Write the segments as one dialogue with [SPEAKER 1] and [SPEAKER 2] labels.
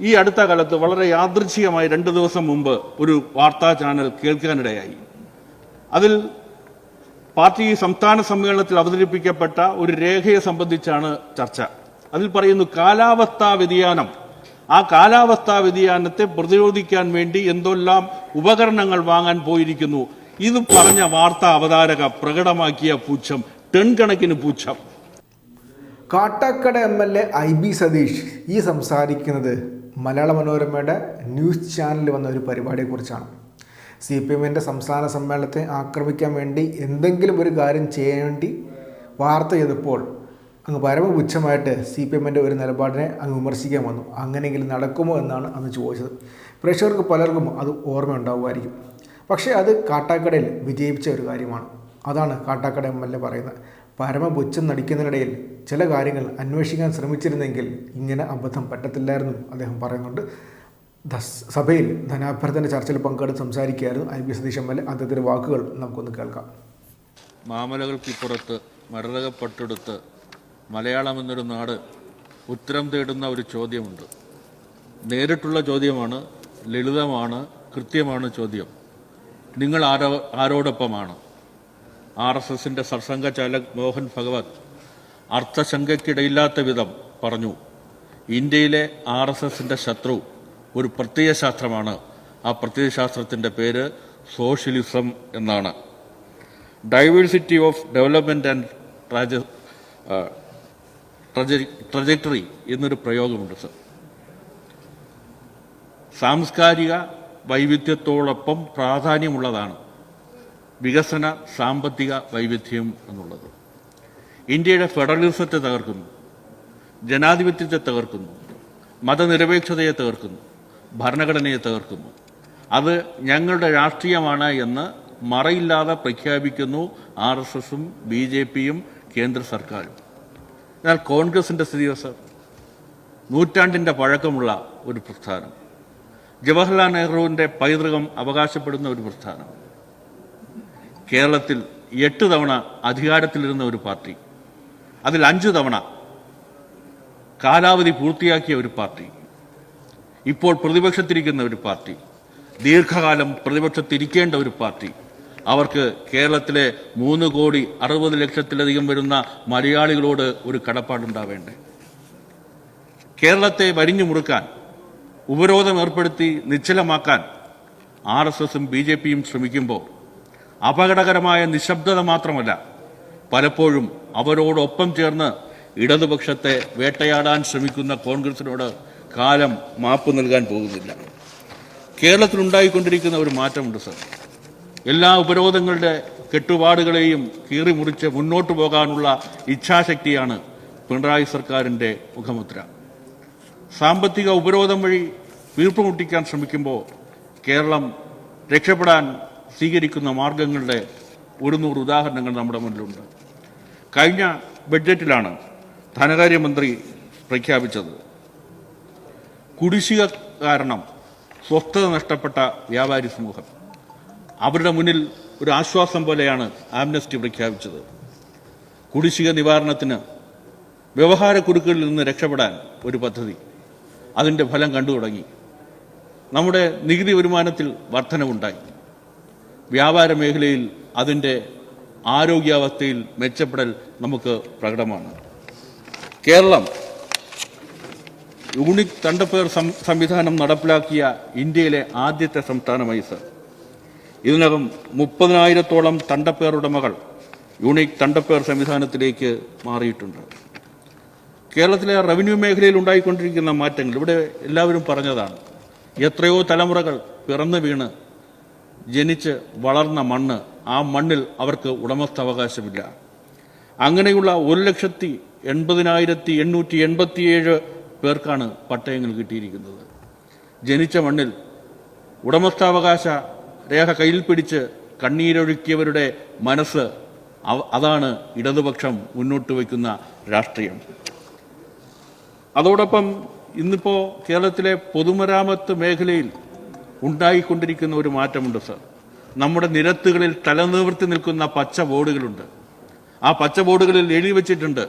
[SPEAKER 1] ഈ അടുത്ത കാലത്ത് വളരെ യാദൃച്ഛികമായി രണ്ട് ദിവസം മുമ്പ് ഒരു വാർത്താ ചാനൽ കേൾക്കാനിടയായി. അതിൽ പാർട്ടി സംസ്ഥാന സമ്മേളനത്തിൽ അവതരിപ്പിക്കപ്പെട്ട ഒരു രേഖയെ സംബന്ധിച്ചാണ് ചർച്ച. അതിൽ പറയുന്നു കാലാവസ്ഥാ വ്യതിയാനം. ആ കാലാവസ്ഥാ വ്യതിയാനത്തെ പ്രതിരോധിക്കാൻ വേണ്ടി എന്തെല്ലാം ഉപകരണങ്ങൾ വാങ്ങാൻ പോയിരിക്കുന്നു? ഇത് പറഞ്ഞ വാർത്താ അവതാരക പ്രകടമാക്കിയ പൂച്ചം ടൺ കണക്കിന് പൂച്ചം
[SPEAKER 2] Kattakada M L A I B Satheesh ഈ സംസാരിക്കുന്നത് മലയാള മനോരമയുടെ ന്യൂസ് ചാനലിൽ വന്ന ഒരു പരിപാടിയെക്കുറിച്ചാണ്. സി പി എമ്മിന്റെ സംസ്ഥാന സമ്മേളനത്തെ ആക്രമിക്കാൻ വേണ്ടി എന്തെങ്കിലും ഒരു കാര്യം ചെയ്യേണ്ടി വാർത്ത ചെയ്തപ്പോൾ അങ്ങ് പരമപുച്ഛമായിട്ട് സി പി എമ്മിന്റെ ഒരു നിലപാടിനെ അങ്ങ് വിമർശിക്കാൻ വന്നു. അങ്ങനെയെങ്കിലും നടക്കുമോ എന്നാണ് അന്ന് ചോദിച്ചത്. പ്രേക്ഷകർക്ക് പലർക്കും അത് ഓർമ്മ ഓർമ്മയുണ്ടാവുമായിരിക്കും. പക്ഷേ അത് കാട്ടാക്കടയിൽ വിജയിപ്പിച്ച ഒരു കാര്യമാണ്. അതാണ് കാട്ടാക്കട എം എൽ എ പറയുന്നത്. പരമപുച്ഛം നടിക്കുന്നതിനിടയിൽ ചില കാര്യങ്ങൾ അന്വേഷിക്കാൻ ശ്രമിച്ചിരുന്നെങ്കിൽ ഇങ്ങനെ അബദ്ധം പറ്റത്തില്ലായിരുന്നു അദ്ദേഹം പറയുന്നുണ്ട്. സഭയിൽ ധനാഭ്യർത്ഥന ചർച്ചയിൽ പങ്കെടുത്ത് സംസാരിക്കുകയായിരുന്നു I P Satheesh M L A അദ്ദേഹത്തിന്റെ വാക്കുകൾ നമുക്കൊന്ന് കേൾക്കാം.
[SPEAKER 1] മാമലകൾക്കിപ്പുറത്ത് മരതകപ്പെട്ടെടുത്ത് മലയാളം എന്നൊരു നാട് ഉത്തരം തേടുന്ന ഒരു ചോദ്യമുണ്ട്. നേരിട്ടുള്ള ചോദ്യമാണ് ലളിതമാണ് കൃത്യമാണ് ചോദ്യം. നിങ്ങൾ ആരോ ആരോടൊപ്പമാണ്? ആർ എസ് എസിന്റെ സർസംഘചാലക് മോഹൻ ഭഗവത് അർത്ഥശങ്കയ്ക്കിടയില്ലാത്ത വിധം പറഞ്ഞു ഇന്ത്യയിലെ ആർ എസ് എസിന്റെ ശത്രു ഒരു പ്രത്യയശാസ്ത്രമാണ് ആ പ്രത്യയശാസ്ത്രത്തിന്റെ പേര് സോഷ്യലിസം എന്നാണ്. Diversity of development and trajectory എന്നൊരു പ്രയോഗമുണ്ട് സർ. സാംസ്കാരിക വൈവിധ്യത്തോടൊപ്പം പ്രാധാന്യമുള്ളതാണ്. വികസന സാമ്പത്തിക വൈവിധ്യം എന്നുള്ളത്. ഇന്ത്യയുടെ ഫെഡറലിസത്തെ തകർക്കുന്നു ജനാധിപത്യത്തെ തകർക്കുന്നു മതനിരപേക്ഷതയെ തകർക്കുന്നു ഭരണഘടനയെ തകർക്കുന്നു. അത് ഞങ്ങളുടെ രാഷ്ട്രീയമാണ് എന്ന് മറയില്ലാതെ പ്രഖ്യാപിക്കുന്നു ആർ എസ് എസും ബി ജെ പിയും കേന്ദ്ര സർക്കാരും. എന്നാൽ കോൺഗ്രസിന്റെ സ്ഥിതിയോ സർ. നൂറ്റാണ്ടിന്റെ പഴക്കമുള്ള ഒരു പ്രസ്ഥാനം. ജവഹർലാൽ നെഹ്റുവിന്റെ പൈതൃകം അവകാശപ്പെടുന്ന ഒരു പ്രസ്ഥാനം. കേരളത്തിൽ എട്ട് തവണ അധികാരത്തിലിരുന്ന ഒരു പാർട്ടി അതിൽ അഞ്ചു തവണ കാലാവധി പൂർത്തിയാക്കിയ ഒരു പാർട്ടി ഇപ്പോൾ പ്രതിപക്ഷത്തിരിക്കുന്ന ഒരു പാർട്ടി ദീർഘകാലം പ്രതിപക്ഷത്തിരിക്കേണ്ട ഒരു പാർട്ടി അവർക്ക് കേരളത്തിലെ മൂന്ന് കോടി അറുപത് ലക്ഷത്തിലധികം വരുന്ന മലയാളികളോട് ഒരു കടപ്പാടുണ്ടാവേണ്ടേ? കേരളത്തെ വരിഞ്ഞു മുറുക്കാൻ ഉപരോധം ഏർപ്പെടുത്തി നിശ്ചലമാക്കാൻ ആർ എസ് എസും ബി ജെ പിയും ശ്രമിക്കുമ്പോൾ അപകടകരമായ നിശബ്ദത മാത്രമല്ല പലപ്പോഴും അവരോടൊപ്പം ചേർന്ന് ഇടതുപക്ഷത്തെ വേട്ടയാടാൻ ശ്രമിക്കുന്ന കോൺഗ്രസിനോട് കാലം മാപ്പ് നൽകാൻ പോകുന്നില്ല. കേരളത്തിലുണ്ടായിക്കൊണ്ടിരിക്കുന്ന ഒരു മാറ്റമുണ്ട് സർ. എല്ലാ ഉപരോധങ്ങളുടെ കെട്ടുപാടുകളെയും കീറിമുറിച്ച് മുന്നോട്ടു പോകാനുള്ള ഇച്ഛാശക്തിയാണ് പിണറായി സർക്കാരിന്റെ മുഖമുദ്ര. സാമ്പത്തിക ഉപരോധം വഴി വീർപ്പുമുട്ടിക്കാൻ ശ്രമിക്കുമ്പോൾ കേരളം രക്ഷപ്പെടാൻ സ്വീകരിക്കുന്ന മാർഗങ്ങളുടെ ഒരു നൂറ് ഉദാഹരണങ്ങൾ നമ്മുടെ മുന്നിലുണ്ട്. കഴിഞ്ഞ ബഡ്ജറ്റിലാണ് ധനകാര്യമന്ത്രി പ്രഖ്യാപിച്ചത്. കുടിശ്ശിക കാരണം സ്വസ്ഥത നഷ്ടപ്പെട്ട വ്യാപാരി സമൂഹം. അവരുടെ മുന്നിൽ ഒരു ആശ്വാസം പോലെയാണ് ആംനസ്റ്റി പ്രഖ്യാപിച്ചത്. കുടിശ്ശിക നിവാരണത്തിന് വ്യവഹാര കുരുക്കുകളിൽ നിന്ന് രക്ഷപ്പെടാൻ ഒരു പദ്ധതി. അതിന്റെ ഫലം കണ്ടു തുടങ്ങി. നമ്മുടെ നികുതി വരുമാനത്തിൽ വർധനവുണ്ടായി. വ്യാപാര മേഖലയിൽ അതിന്റെ ആരോഗ്യാവസ്ഥയിൽ മെച്ചപ്പെടൽ നമുക്ക് പ്രകടമാണ്. കേരളം യൂണിക് തണ്ടപ്പേർ സംവിധാനം നടപ്പിലാക്കിയ ഇന്ത്യയിലെ ആദ്യത്തെ സംസ്ഥാനമായി സർ. ഇതിനകം മുപ്പതിനായിരത്തോളം തണ്ടപ്പേർ ഉടമകൾ യൂണിക് തണ്ടപ്പേർ സംവിധാനത്തിലേക്ക് മാറിയിട്ടുണ്ട്. കേരളത്തിലെ റവന്യൂ മേഖലയിൽ ഉണ്ടായിക്കൊണ്ടിരിക്കുന്ന മാറ്റങ്ങൾ ഇവിടെ എല്ലാവരും പറഞ്ഞതാണ്. എത്രയോ തലമുറകൾ പിറന്നു വീണ് ജനിച്ച് വളർന്ന മണ്ണ് ആ മണ്ണിൽ അവർക്ക് ഉടമസ്ഥാവകാശമില്ല. അങ്ങനെയുള്ള ഒരു ലക്ഷത്തി എൺപതിനായിരത്തി എണ്ണൂറ്റി എൺപത്തിയേഴ് പേർക്കാണ് പട്ടയങ്ങൾ കിട്ടിയിരിക്കുന്നത്. ജനിച്ച മണ്ണിൽ ഉടമസ്ഥാവകാശ രേഖ കയ്യിൽ പിടിച്ച് കണ്ണീരൊഴുക്കിയവരുടെ മനസ്സ് അതാണ് ഇടതുപക്ഷം മുന്നോട്ട് വയ്ക്കുന്ന രാഷ്ട്രീയം. അതോടൊപ്പം ഇന്നിപ്പോൾ കേരളത്തിലെ പൊതുമരാമത്ത് മേഖലയിൽ ഉണ്ടായിക്കൊണ്ടിരിക്കുന്ന ഒരു മാറ്റമുണ്ട് സർ. നമ്മുടെ നിരത്തുകളിൽ തലനിവർത്തി നിൽക്കുന്ന പച്ച ബോർഡുകളുണ്ട്. ആ പച്ച ബോർഡുകളിൽ എഴുതി വെച്ചിട്ടുണ്ട്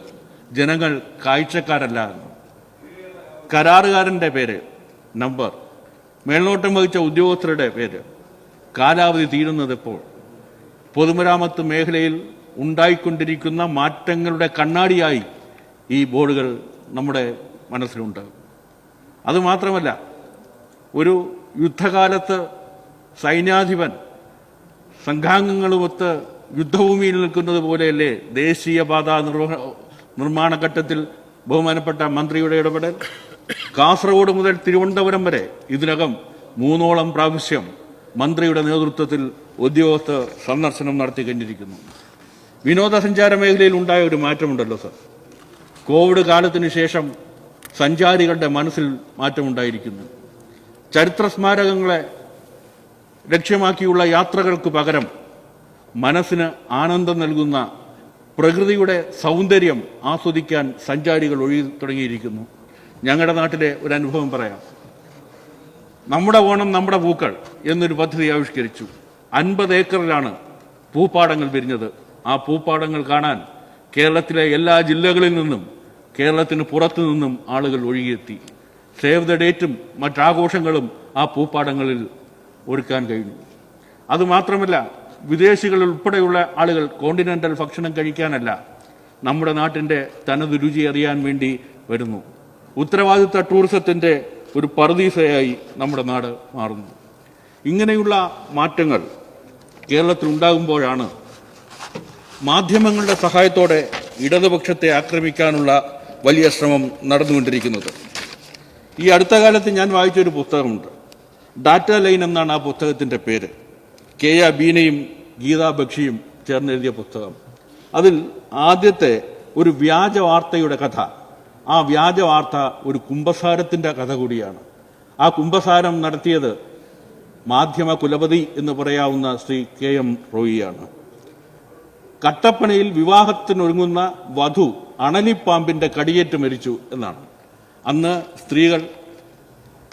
[SPEAKER 1] ജനങ്ങൾ കാഴ്ചക്കാരല്ല എന്ന്. കരാറുകാരന്റെ പേര് നമ്പർ. മേൽനോട്ടം വഹിച്ച ഉദ്യോഗസ്ഥരുടെ പേര്. കാലാവധി തീരുന്നത് ഇപ്പോൾ. പൊതുമരാമത്ത് മേഖലയിൽ ഉണ്ടായിക്കൊണ്ടിരിക്കുന്ന മാറ്റങ്ങളുടെ കണ്ണാടിയായി ഈ ബോർഡുകൾ നമ്മുടെ മനസ്സിലുണ്ട്. അതുമാത്രമല്ല ഒരു യുദ്ധകാലത്ത് സൈന്യാധിപൻ സംഘാംഗങ്ങളുമൊത്ത് യുദ്ധഭൂമിയിൽ നിൽക്കുന്നത് പോലെയല്ലേ ദേശീയപാത നിർവഹ നിർമ്മാണ ഘട്ടത്തിൽ ബഹുമാനപ്പെട്ട മന്ത്രിയുടെ ഇടപെടൽ? കാസർഗോഡ് മുതൽ തിരുവനന്തപുരം വരെ ഇതിനകം മൂന്നോളം പ്രാവശ്യം മന്ത്രിയുടെ നേതൃത്വത്തിൽ ഉദ്യോഗസ്ഥർ സന്ദർശനം നടത്തി കഴിഞ്ഞിരിക്കുന്നു. വിനോദസഞ്ചാര മേഖലയിൽ ഉണ്ടായ ഒരു മാറ്റമുണ്ടല്ലോ സർ. കോവിഡ് കാലത്തിന് ശേഷം സഞ്ചാരികളുടെ മനസ്സിൽ മാറ്റമുണ്ടായിരിക്കുന്നു. ചരിത്ര സ്മാരകങ്ങളെ ലക്ഷ്യമാക്കിയുള്ള യാത്രകൾക്ക് പകരം മനസ്സിന് ആനന്ദം നൽകുന്ന പ്രകൃതിയുടെ സൗന്ദര്യം ആസ്വദിക്കാൻ സഞ്ചാരികൾ ഒഴുകി തുടങ്ങിയിരിക്കുന്നു. ഞങ്ങളുടെ നാട്ടിലെ ഒരു അനുഭവം പറയാം. നമ്മുടെ ഓണം നമ്മുടെ പൂക്കൾ എന്നൊരു പദ്ധതി ആവിഷ്കരിച്ചു. അൻപത് ഏക്കറിലാണ് പൂപ്പാടങ്ങൾ വിരിഞ്ഞത്. ആ പൂപ്പാടങ്ങൾ കാണാൻ കേരളത്തിലെ എല്ലാ ജില്ലകളിൽ നിന്നും കേരളത്തിന് പുറത്തു നിന്നും ആളുകൾ ഒഴുകിയെത്തി. സേവ് ദ ഡേറ്റും മറ്റാഘോഷങ്ങളും ആ പൂപ്പാടങ്ങളിൽ ഒരുക്കാൻ കഴിഞ്ഞു അതുമാത്രമല്ല വിദേശികൾ ഉൾപ്പെടെയുള്ള ആളുകൾ കോണ്ടിനെന്റൽ ഭക്ഷണം കഴിക്കാനല്ല നമ്മുടെ നാട്ടിന്റെ തനത് രുചി അറിയാൻ വേണ്ടി വരുന്നു. ഉത്തരവാദിത്ത ടൂറിസത്തിന്റെ ഒരു പറുദീസയായി നമ്മുടെ നാട് മാറുന്നു. ഇങ്ങനെയുള്ള മാറ്റങ്ങൾ കേരളത്തിൽ ഉണ്ടാകുമ്പോഴാണ് മാധ്യമങ്ങളുടെ സഹായത്തോടെ ഇടതുപക്ഷത്തെ ആക്രമിക്കാനുള്ള വലിയ ശ്രമം നടന്നുകൊണ്ടിരിക്കുന്നത്. ഈ അടുത്ത കാലത്ത് ഞാൻ വായിച്ചൊരു പുസ്തകമുണ്ട്. ഡാറ്റ ലൈൻ എന്നാണ് ആ പുസ്തകത്തിന്റെ പേര്. കെ ആ ബീനയും ഗീതാ ബക്ഷിയും ചേർന്നെഴുതിയ പുസ്തകം. അതിൽ ആദ്യത്തെ ഒരു വ്യാജ വാർത്തയുടെ കഥ. ആ വ്യാജ വാർത്ത ഒരു കുംഭസാരത്തിന്റെ കഥ കൂടിയാണ്. ആ കുംഭസാരം നടത്തിയത് മാധ്യമ കുലപതി എന്ന് പറയാവുന്ന ശ്രീ കെ എം റോയിയാണ്. കട്ടപ്പനയിൽ വിവാഹത്തിനൊരുങ്ങുന്ന വധു അണലിപ്പാമ്പിന്റെ കടിയേറ്റ് മരിച്ചു എന്നാണ്. അന്ന് സ്ത്രീകൾ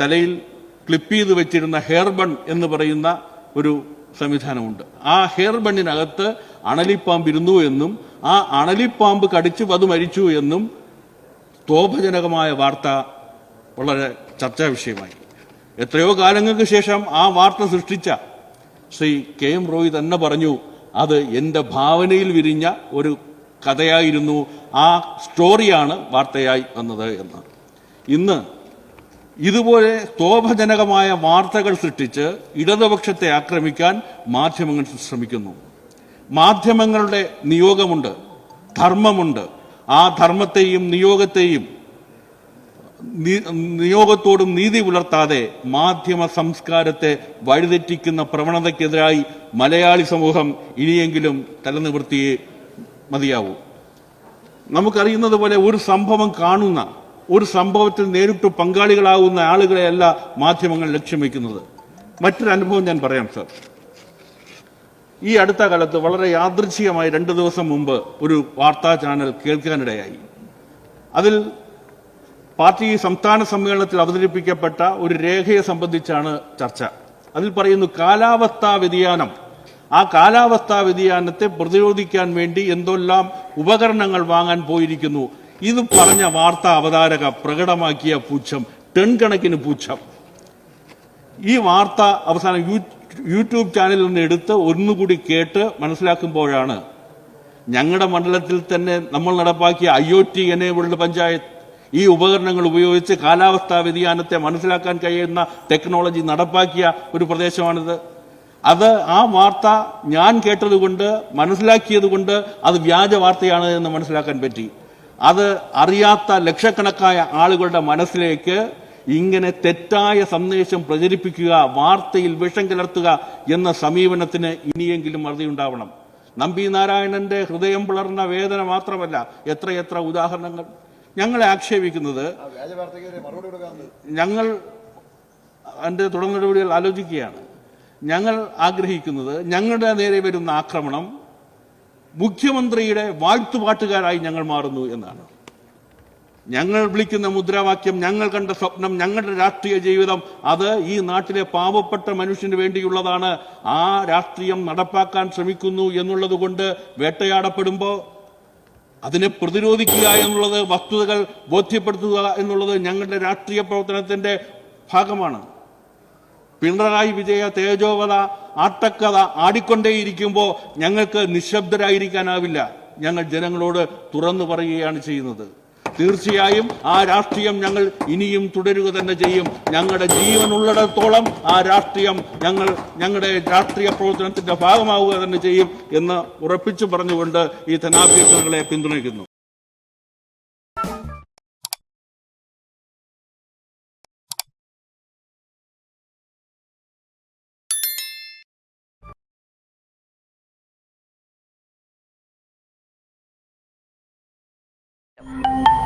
[SPEAKER 1] തലയിൽ ക്ലിപ്പ് ചെയ്ത് വെച്ചിരുന്ന ഹെയർ ബൺ എന്ന് പറയുന്ന ഒരു സംവിധാനമുണ്ട്. ആ ഹെയർ ബണ്ണിനകത്ത് അണലിപ്പാമ്പ് ഇരുന്നു എന്നും ആ അണലിപ്പാമ്പ് കടിച്ചു വധു മരിച്ചു എന്നും തോപജനകമായ വാർത്ത വളരെ ചർച്ചാ വിഷയമായി. എത്രയോ കാലങ്ങൾക്ക് ശേഷം ആ വാർത്ത സൃഷ്ടിച്ച ശ്രീ കെ എം റോയ് തന്നെ പറഞ്ഞു അത് എന്റെ ഭാവനയിൽ വിരിഞ്ഞ ഒരു കഥയായിരുന്നു ആ സ്റ്റോറിയാണ് വാർത്തയായി വന്നത് എന്ന്. ഇന്ന് ഇതുപോലെ സ്തോഭജനകമായ വാർത്തകൾ സൃഷ്ടിച്ച് ഇടതുപക്ഷത്തെ ആക്രമിക്കാൻ മാധ്യമങ്ങൾ ശ്രമിക്കുന്നു. മാധ്യമങ്ങളുടെ നിയോഗമുണ്ട് ധർമ്മമുണ്ട്. ആ ധർമ്മത്തെയും നിയോഗത്തെയും നിയോഗത്തോടും നീതി പുലർത്താതെ മാധ്യമ സംസ്കാരത്തെ വഴിതെറ്റിക്കുന്ന പ്രവണതയ്ക്കെതിരായി മലയാളി സമൂഹം ഇനിയെങ്കിലും തലനിവൃത്തിയെ മതിയാവൂ. നമുക്കറിയുന്നത് പോലെ ഒരു സംഭവം കാണുന്ന ഒരു സംഭവത്തിൽ നേരിട്ട് പങ്കാളികളാകുന്ന ആളുകളെയല്ല മാധ്യമങ്ങൾ ലക്ഷ്യം വയ്ക്കുന്നത്. മറ്റൊരു അനുഭവം ഞാൻ പറയാം സർ. ഈ അടുത്ത കാലത്ത് വളരെ യാദൃച്ഛികമായി രണ്ട് ദിവസം മുമ്പ് ഒരു വാർത്താ ചാനൽ കേൾക്കാനിടയായി. അതിൽ പാർട്ടി സംസ്ഥാന സമ്മേളനത്തിൽ അവതരിപ്പിക്കപ്പെട്ട ഒരു രേഖയെ സംബന്ധിച്ചാണ് ചർച്ച. അതിൽ പറയുന്നു കാലാവസ്ഥാ വ്യതിയാനം. ആ കാലാവസ്ഥാ വ്യതിയാനത്തെ പ്രതിരോധിക്കാൻ വേണ്ടി എന്തെല്ലാം ഉപകരണങ്ങൾ വാങ്ങാൻ പോയിരിക്കുന്നു? ഇത് പറഞ്ഞ വാർത്താ അവതാരക പ്രകടമാക്കിയ പൂച്ചം ടൺ കണക്കിന് പുച്ഛം. ഈ വാർത്ത അവസാനം യൂട്യൂബ് ചാനലിൽ നിന്ന് എടുത്ത് ഒന്നുകൂടി കേട്ട് മനസ്സിലാക്കുമ്പോഴാണ് ഞങ്ങളുടെ മണ്ഡലത്തിൽ തന്നെ നമ്മൾ നടപ്പാക്കിയ I O T enabled panchayat ഈ ഉപകരണങ്ങൾ ഉപയോഗിച്ച് കാലാവസ്ഥാ വ്യതിയാനത്തെ മനസ്സിലാക്കാൻ കഴിയുന്ന ടെക്നോളജി നടപ്പാക്കിയ ഒരു പ്രദേശമാണിത്. അത് ആ വാർത്ത ഞാൻ കേട്ടതുകൊണ്ട് മനസ്സിലാക്കിയതുകൊണ്ട് അത് വ്യാജ വാർത്തയാണ് എന്ന് മനസ്സിലാക്കാൻ പറ്റി. അത് അറിയാത്ത ലക്ഷക്കണക്കായ ആളുകളുടെ മനസ്സിലേക്ക് ഇങ്ങനെ തെറ്റായ സന്ദേശം പ്രചരിപ്പിക്കുക വാർത്തയിൽ വിഷം കലർത്തുക എന്ന സമീപനത്തിന് ഇനിയെങ്കിലും മറുതിയുണ്ടാവണം. നമ്പി നാരായണന്റെ ഹൃദയം പിളർന്ന വേദന മാത്രമല്ല എത്രയെത്ര ഉദാഹരണങ്ങൾ. ഞങ്ങളെ ആക്ഷേപിക്കുന്നത് ഞങ്ങൾ എന്റെ തുടർ നടപടികൾ ആലോചിക്കുകയാണ്. ഞങ്ങൾ ആഗ്രഹിക്കുന്നത് ഞങ്ങളുടെ നേരെ വരുന്ന ആക്രമണം മുഖ്യമന്ത്രിയുടെ വാഴ്ത്തുപാട്ടുകാരായി ഞങ്ങൾ മാറുന്നു എന്നാണ്. ഞങ്ങൾ വിളിക്കുന്ന മുദ്രാവാക്യം ഞങ്ങൾ കണ്ട സ്വപ്നം ഞങ്ങളുടെ രാഷ്ട്രീയ ജീവിതം അത് ഈ നാട്ടിലെ പാവപ്പെട്ട മനുഷ്യന് വേണ്ടിയുള്ളതാണ്. ആ രാഷ്ട്രീയം നടപ്പാക്കാൻ ശ്രമിക്കുന്നു എന്നുള്ളത് കൊണ്ട് വേട്ടയാടപ്പെടുമ്പോൾ അതിനെ പ്രതിരോധിക്കുക എന്നുള്ളത് വസ്തുതകൾ ബോധ്യപ്പെടുത്തുക എന്നുള്ളത് ഞങ്ങളുടെ രാഷ്ട്രീയ പ്രവർത്തനത്തിന്റെ ഭാഗമാണ്. പിണറായി വിജയ തേജോവധ ആട്ടക്കഥ ആടിക്കൊണ്ടേയിരിക്കുമ്പോൾ ഞങ്ങൾക്ക് നിശബ്ദരായിരിക്കാനാവില്ല. ഞങ്ങൾ ജനങ്ങളോട് തുറന്നു പറയുകയാണ് ചെയ്യുന്നത്. തീർച്ചയായും ആ രാഷ്ട്രീയം ഞങ്ങൾ ഇനിയും തുടരുക തന്നെ ചെയ്യും. ഞങ്ങളുടെ ജീവൻ ഉള്ളിടത്തോളം ആ രാഷ്ട്രീയം ഞങ്ങൾ ഞങ്ങളുടെ രാഷ്ട്രീയ പ്രവർത്തനത്തിന്റെ ഭാഗമാവുക തന്നെ ചെയ്യും എന്ന് ഉറപ്പിച്ചു പറഞ്ഞുകൊണ്ട് ഈ ധനാഭ്യർത്ഥനകളെ പിന്തുണയ്ക്കുന്നു. Thank you.